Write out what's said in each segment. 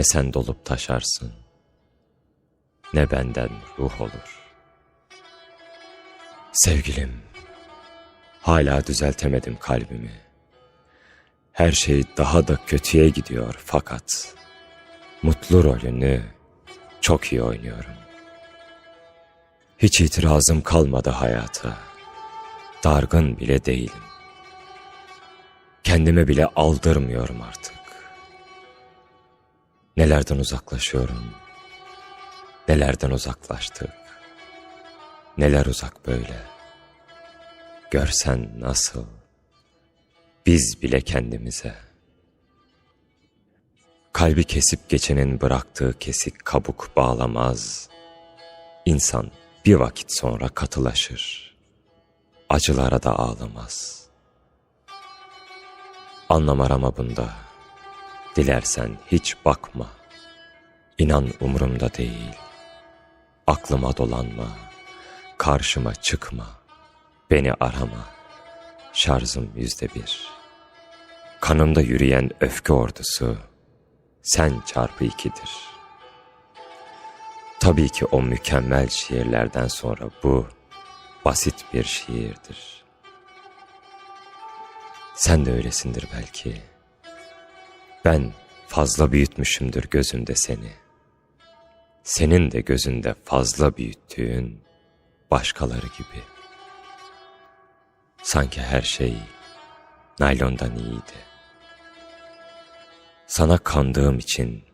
Ne sen dolup taşarsın, ne benden ruh olur. Sevgilim, hala düzeltemedim kalbimi. Her şey daha da kötüye gidiyor fakat mutlu rolünü çok iyi oynuyorum. Hiç itirazım kalmadı hayata. Dargın bile değilim. Kendime bile aldırmıyorum artık. Nelerden uzaklaşıyorum. Nelerden uzaklaştık. Neler uzak böyle. Görsen nasıl. Biz bile kendimize. Kalbi kesip geçenin bıraktığı kesik kabuk bağlamaz. İnsan bir vakit sonra katılaşır. Acılara da ağlamaz. Anlam arama bunda. Dilersen hiç bakma. İnan umurumda değil. Aklıma dolanma. Karşıma çıkma. Beni arama. Şarjım yüzde bir. Kanımda yürüyen öfke ordusu sen çarpı ikidir. Tabii ki o mükemmel şiirlerden sonra bu basit bir şiirdir. Sen de öylesindir belki. Ben fazla büyütmüşümdür gözümde seni. Senin de gözünde fazla büyüttüğün başkaları gibi. Sanki her şey naylondan iyiydi. Sana kandığım için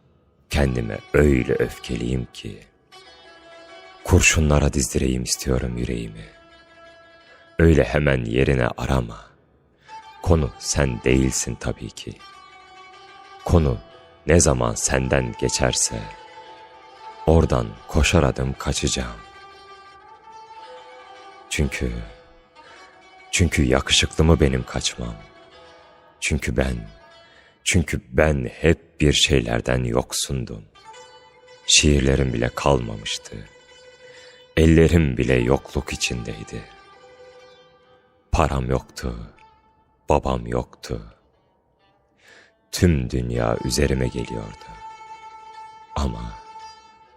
kendime öyle öfkeliyim ki kurşunlara dizdireyim istiyorum yüreğimi. Öyle hemen yerine arama. Konu sen değilsin tabii ki. Konu ne zaman senden geçerse oradan koşar adım kaçacağım. Çünkü çünkü yakışıklı mı benim kaçmam? Çünkü ben çünkü ben hep bir şeylerden yoksundum. Şiirlerim bile kalmamıştı. Ellerim bile yokluk içindeydi. Param yoktu, babam yoktu. Tüm dünya üzerime geliyordu. Ama,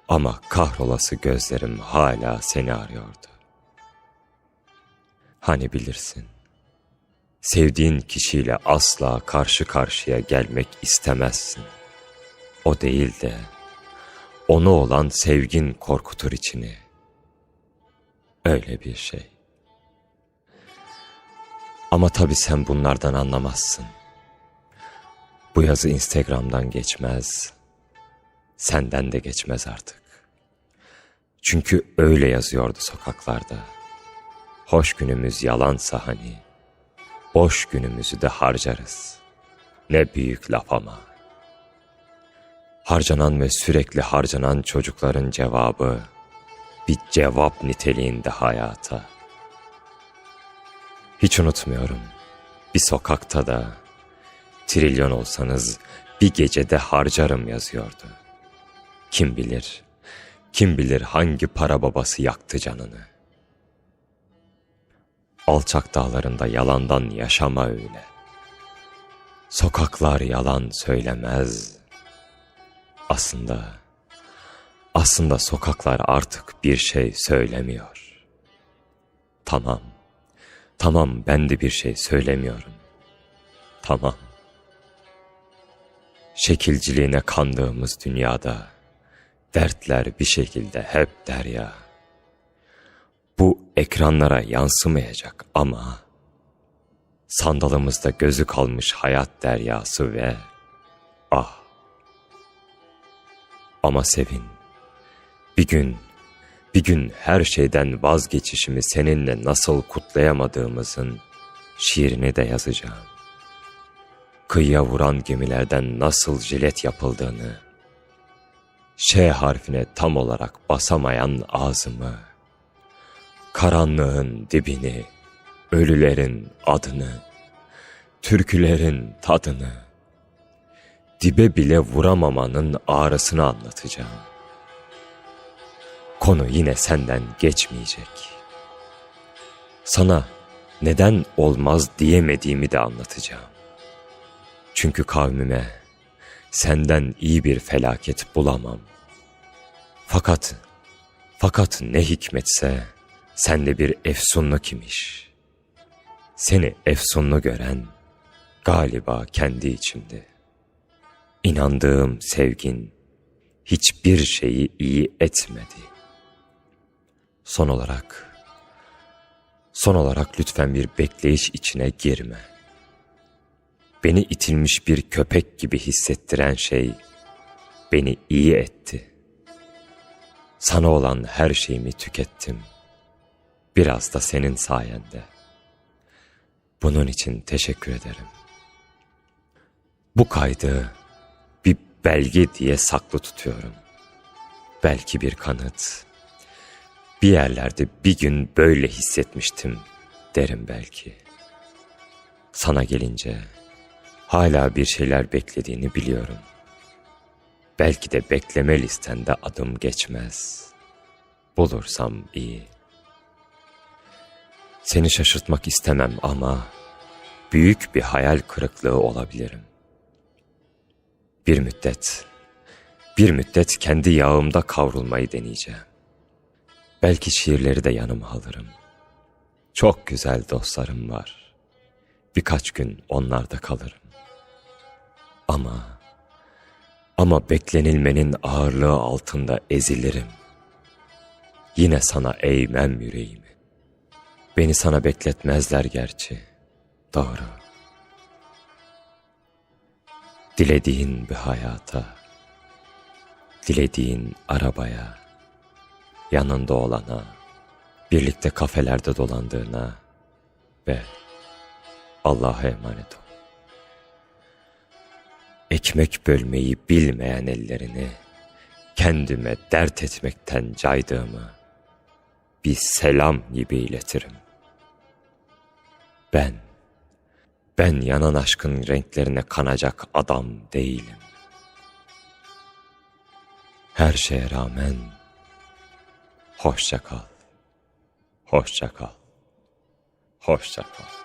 ama kahrolası gözlerim hala seni arıyordu. Hani bilirsin, sevdiğin kişiyle asla karşı karşıya gelmek istemezsin. O değil de, onu olan sevgin korkutur içini. Öyle bir şey. Ama tabii sen bunlardan anlamazsın. Bu yazı Instagram'dan geçmez. Senden de geçmez artık. Çünkü öyle yazıyordu sokaklarda. Hoş günümüz yalansa hani, boş günümüzü de harcarız. Ne büyük laf ama. Harcanan ve sürekli harcanan çocukların cevabı, bir cevap niteliğinde hayata. Hiç unutmuyorum, bir sokakta da, trilyon olsanız bir gecede harcarım yazıyordu. Kim bilir, kim bilir hangi para babası yaktı canını. Alçak dağlarında yalandan yaşama öyle. Sokaklar yalan söylemez. Aslında, aslında sokaklar artık bir şey söylemiyor. Tamam, tamam ben de bir şey söylemiyorum. Tamam. Şekilciliğine kandığımız dünyada dertler bir şekilde hep derya. Bu ekranlara yansımayacak ama sandalımızda gözü kalmış hayat deryası ve ah. Ama sevin, bir gün, bir gün her şeyden vazgeçişimi seninle nasıl kutlayamadığımızın şiirini de yazacağım. Kıyıya vuran gemilerden nasıl jilet yapıldığını, Ş harfine tam olarak basamayan ağzımı, karanlığın dibini, ölülerin adını, türkülerin tadını, dibe bile vuramamanın ağrısını anlatacağım. Konu yine senden geçmeyecek. Sana neden olmaz diyemediğimi de anlatacağım. Çünkü kavmime, senden iyi bir felaket bulamam. Fakat, fakat ne hikmetse sende bir efsunluk imiş. Seni efsunlu gören galiba kendi içimde. İnandığım sevgin hiçbir şeyi iyi etmedi. Son olarak, son olarak lütfen bir bekleyiş içine girme. Beni itilmiş bir köpek gibi hissettiren şey beni iyi etti. Sana olan her şeyimi tükettim. Biraz da senin sayende. Bunun için teşekkür ederim. Bu kaydı bir belge diye saklı tutuyorum. Belki bir kanıt. Bir yerlerde bir gün böyle hissetmiştim derim belki. Sana gelince hala bir şeyler beklediğini biliyorum. Belki de bekleme listende adım geçmez. Bulursam iyi. Seni şaşırtmak istemem ama büyük bir hayal kırıklığı olabilirim. Bir müddet, bir müddet kendi yağımda kavrulmayı deneyeceğim. Belki şiirleri de yanıma alırım. Çok güzel dostlarım var. Birkaç gün onlarda kalırım. Ama, ama beklenilmenin ağırlığı altında ezilirim. Yine sana eğmem yüreğimi. Beni sana bekletmezler gerçi. Doğru. Dilediğin bir hayata, dilediğin arabaya, yanında olana, birlikte kafelerde dolandığına ve Allah'a emanet ol. Ekmek bölmeyi bilmeyen ellerini kendime dert etmekten caydığımı bir selam gibi iletirim. Ben, ben yanan aşkın renklerine kanacak adam değilim. Her şeye rağmen hoşça kal, hoşça kal, hoşça kal.